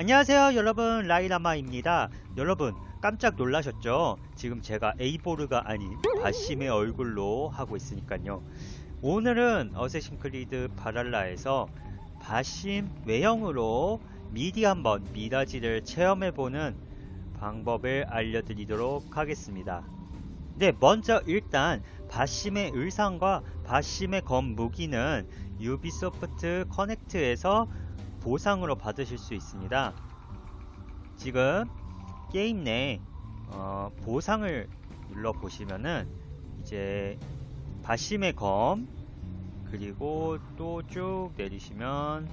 안녕하세요 여러분. 라이라마입니다. 여러분 깜짝 놀라셨죠? 지금 제가 에이보르가 아닌 바심의 얼굴로 하고 있으니까요. 오늘은 어쌔신 크리드 바랄라에서 바심 외형으로 미리 한번 미라지를 체험해보는 방법을 알려드리도록 하겠습니다. 네 먼저 일단 바심의 의상과 바심의 검 무기는 유비소프트 커넥트에서 보상으로 받으실 수 있습니다. 지금 게임 내 어, 보상을 눌러 보시면은 이제 바심의 검 그리고 또 쭉 내리시면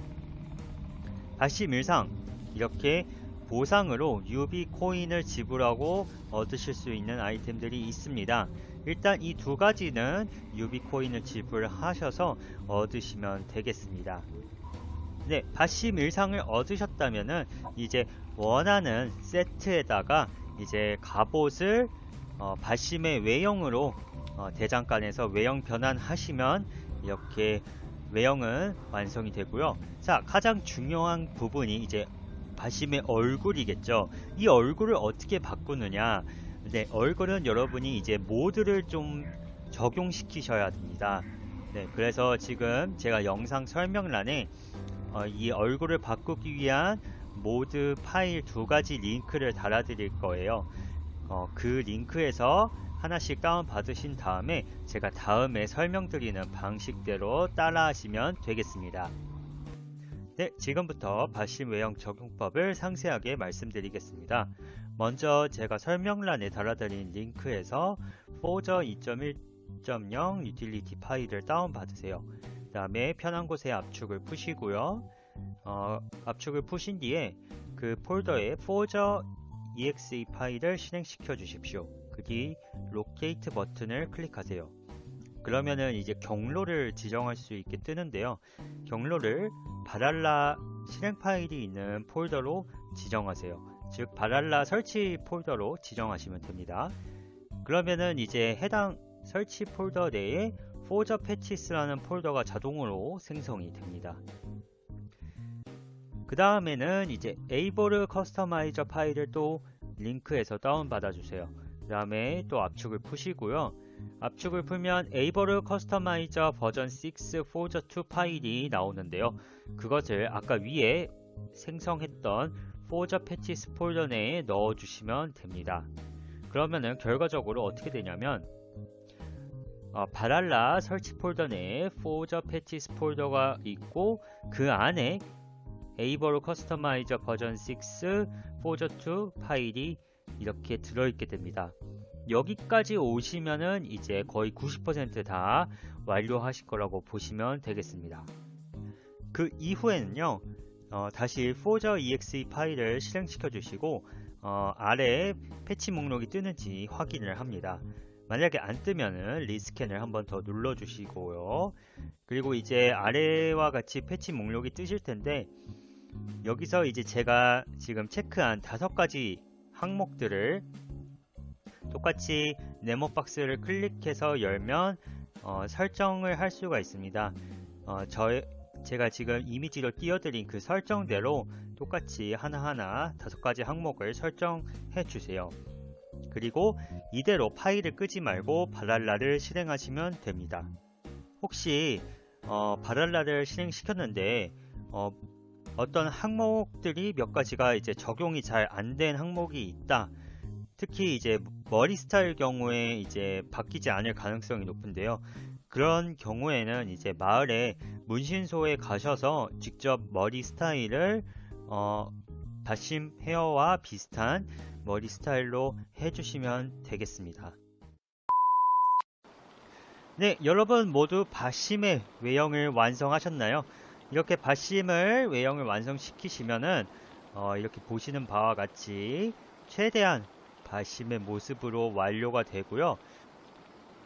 바심 일상 이렇게 보상으로 유비 코인을 지불하고 얻으실 수 있는 아이템들이 있습니다. 일단 이 두 가지는 유비 코인을 지불하셔서 얻으시면 되겠습니다. 네, 바심 일상을 얻으셨다면은 이제 원하는 세트에다가 이제 갑옷을 어, 바심의 외형으로 어, 대장간에서 외형 변환하시면 이렇게 외형은 완성이 되고요. 자, 가장 중요한 부분이 이제 바심의 얼굴이겠죠. 이 얼굴을 어떻게 바꾸느냐? 네, 얼굴은 여러분이 이제 모드를 좀 적용시키셔야 됩니다. 네, 그래서 지금 제가 영상 설명란에 어, 이 얼굴을 바꾸기 위한 모드 파일 두 가지 링크를 달아 드릴 거예요. 어, 그 링크에서 하나씩 다운 받으신 다음에 제가 다음에 설명드리는 방식대로 따라 하시면 되겠습니다. 네, 지금부터 바심 외형 적용법을 상세하게 말씀드리겠습니다. 먼저 제가 설명란에 달아드린 링크에서 포저 2.1.0 유틸리티 파일을 다운받으세요. 그 다음에 편한 곳에 압축을 푸시고요. 어, 압축을 푸신 뒤에 그 폴더에 forger exe 파일을 실행시켜 주십시오. 그뒤 로케이트 버튼을 클릭하세요. 그러면은 이제 경로를 지정할 수 있게 뜨는데요. 경로를 바랄라 실행 파일이 있는 폴더로 지정하세요. 즉 바랄라 설치 폴더로 지정하시면 됩니다. 그러면은 이제 해당 설치 폴더 내에 forger patches라는 폴더가 자동으로 생성이 됩니다. 그 다음에는 이제 에이보르 커스터마이저 파일을 또 링크에서 다운받아 주세요. 그 다음에 또 압축을 푸시고요. 압축을 풀면 에이보르 커스터마이저 버전 6 포저 2 파일이 나오는데요. 그것을 아까 위에 생성했던 포저 패치 스 폴더 내에 넣어 주시면 됩니다. 그러면은 결과적으로 어떻게 되냐면 어, 바랄라 설치 폴더 내에 포저 패치스 폴더가 있고 그 안에 에이버로 커스터마이저 버전 6 포저 2 파일이 이렇게 들어있게 됩니다. 여기까지 오시면은 이제 거의 90%다 완료하실 거라고 보시면 되겠습니다. 그 이후에는요, 어, 다시 forger exe 파일을 실행시켜 주시고 어, 아래에 패치 목록이 뜨는지 확인을 합니다. 만약에 안 뜨면은 리스캔을 한번 더 눌러 주시고요. 그리고 이제 아래와 같이 패치 목록이 뜨실 텐데 여기서 이제 제가 지금 체크한 다섯 가지 항목들을 똑같이 네모 박스를 클릭해서 열면 어, 설정을 할 수가 있습니다. 어, 저 제가 지금 이미지로 띄워드린 그 설정대로 똑같이 하나하나 다섯 가지 항목을 설정해 주세요. 그리고 이대로 파일을 끄지 말고 바랄라를 실행하시면 됩니다. 혹시 어, 바랄라를 실행시켰는데 어, 어떤 항목들이 몇 가지가 이제 적용이 잘 안 된 항목이 있다. 특히 이제 머리 스타일 경우에 이제 바뀌지 않을 가능성이 높은데요. 그런 경우에는 이제 마을에 문신소에 가셔서 직접 머리 스타일을 어, 다심 헤어와 비슷한 머리 스타일로 해주시면 되겠습니다. 네, 여러분 모두 바심의 외형을 완성하셨나요? 이렇게 바심을 외형을 완성시키시면은 어, 이렇게 보시는 바와 같이 최대한 바심의 모습으로 완료가 되고요.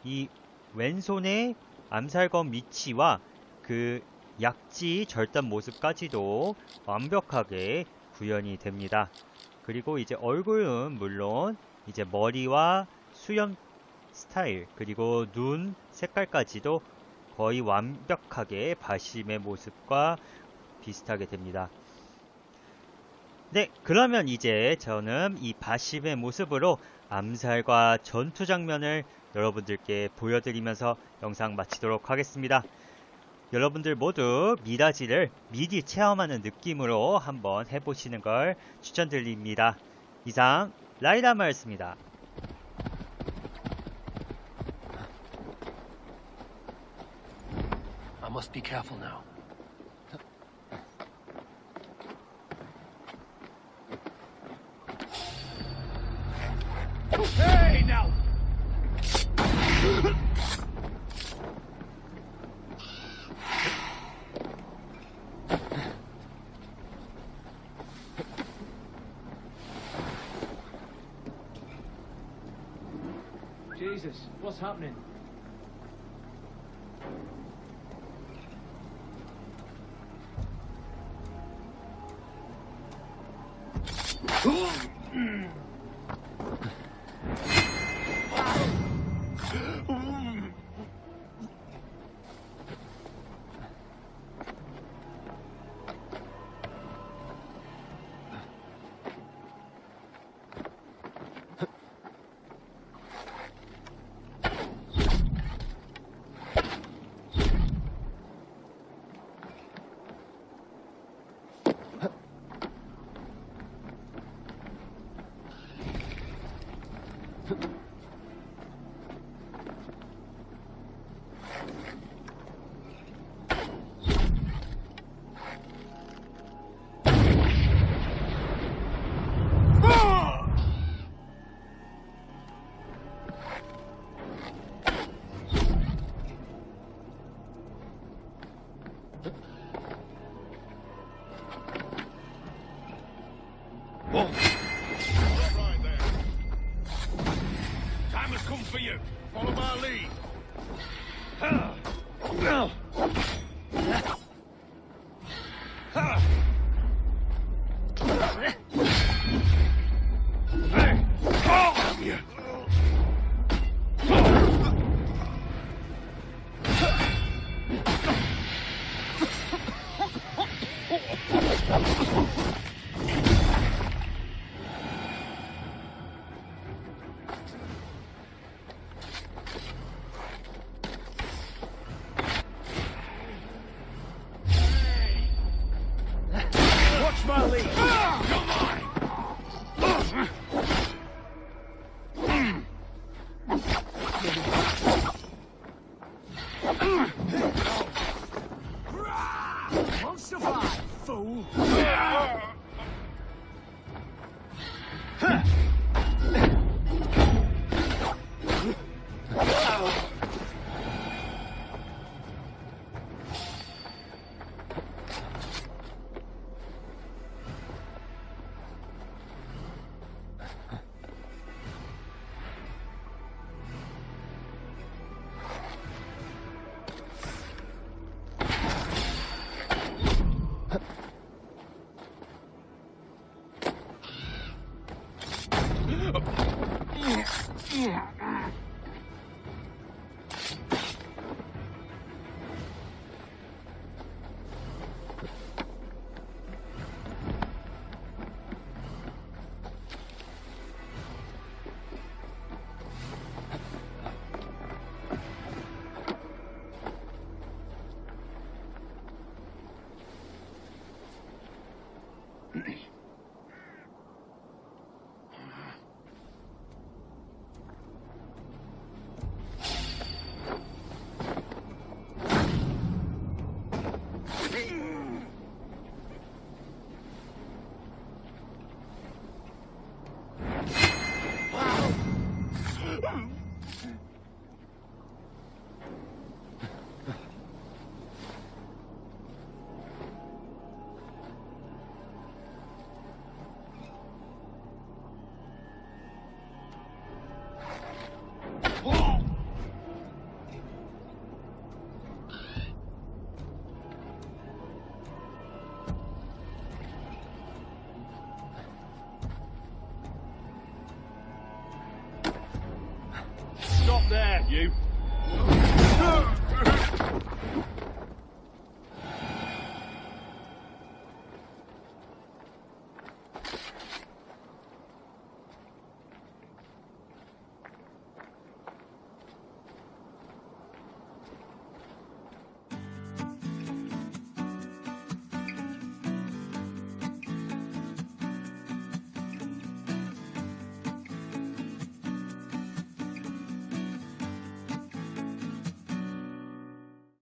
이 왼손의 암살검 위치와 그 약지 절단 모습까지도 완벽하게 구현이 됩니다. 그리고 이제 얼굴은 물론 이제 머리와 수염 스타일 그리고 눈 색깔까지도 거의 완벽하게 바심의 모습과 비슷하게 됩니다. 네, 그러면 이제 저는 이 바심의 모습으로 암살과 전투 장면을 여러분들께 보여드리면서 영상 마치도록 하겠습니다. 여러분들 모두 미라지를 미리 체험하는 느낌으로 한번 해보시는 걸 추천드립니다. 이상 라이다마였습니다. I must be careful now. Jesus, what's happening? Yeah. There, you.